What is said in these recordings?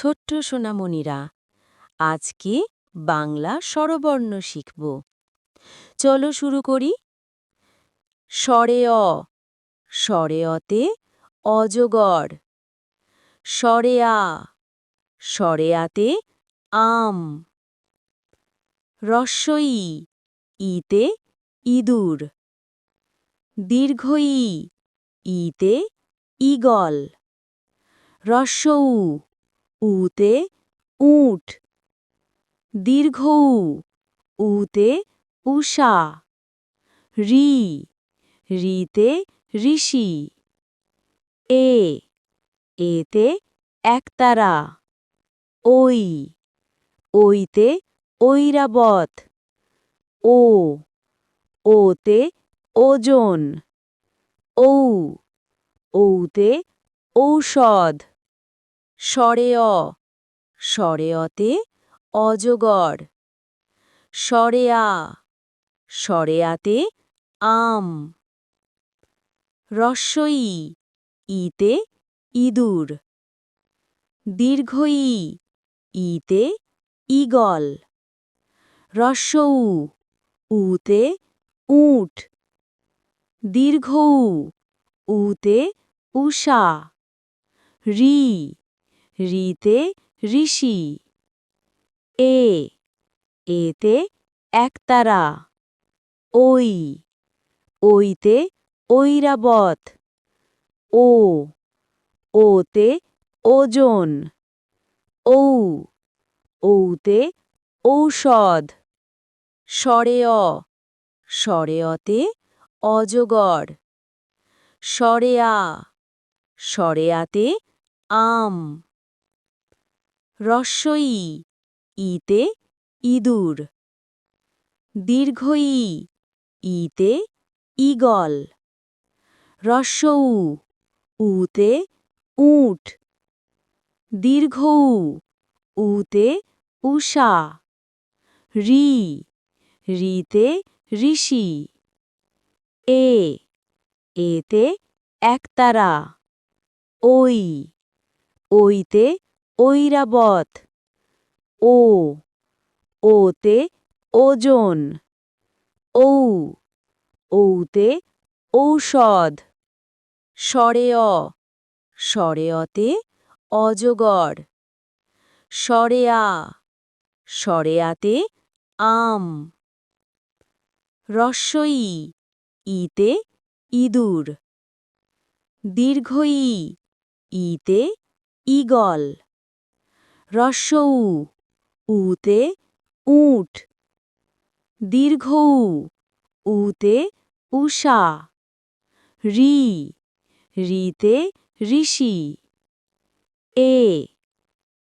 ছোট্ট সোনামণিরা, আজকে বাংলা স্বরবর্ণ শিখব। চলো শুরু করি। স্বরে অ, স্বরে অতে অজগর। স্বরে আ, স্বরে আতে আম। রস্বই ইতে ইঁদুর। দীর্ঘ ই, ইতে রস্য উ উতে উট। দীর্ঘ উ, উতে উষা। রি, রিতে ঋষি। এ, এতে একতারা। ওই, ওইতে ঐরাবত। ও, ওতে ওজন। ঔ, ঔতে ঔষধ। স্বরে অ স্বরে অতে অজগর। স্বরে আ স্বরে আতে আম। রস্বই ইতে ইঁদুর। দীর্ঘ ই ইতে ঈগল। রস্য উ উতে উট। দীর্ঘ উতে উষা রি। রিতে ঋষি। এ, এতে একতারা। ওই, ওইতে ঐরাবত। ও, ওতে ওজন। ঔ, ঔতে ঔষধ। স্বরে অ স্বরে অতে অজগর। স্বরে আতে আম। রস্বই ইতে ইঁদুর। দীর্ঘ ই ইতে ঈগল রস্য উতে উট। দীর্ঘ উতে উষা। রি, রিতে ঋষি। এ, এতে একতারা। ওই ওইতে ঐরাবত। ও, ওতে ওজন। ঔ ঔতে ঔষধ। স্বরে অ স্বরে অতে অজগর। স্বরে আ স্বরে আতে আম। রস্বই ইতে ইঁদুর। দীর্ঘ ই ইতে ঈগল রস্য উ, উতে উট, দীর্ঘ উ, উতে উষা, রি, রিতে ঋষি, এ,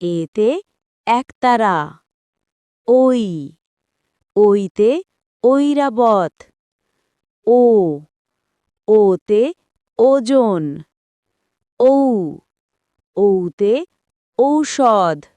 এতে একতারা, ওই, ওইতে ঐরাবত, ও, ওতে ওজন, ঔ, ঔতে ঔষধ।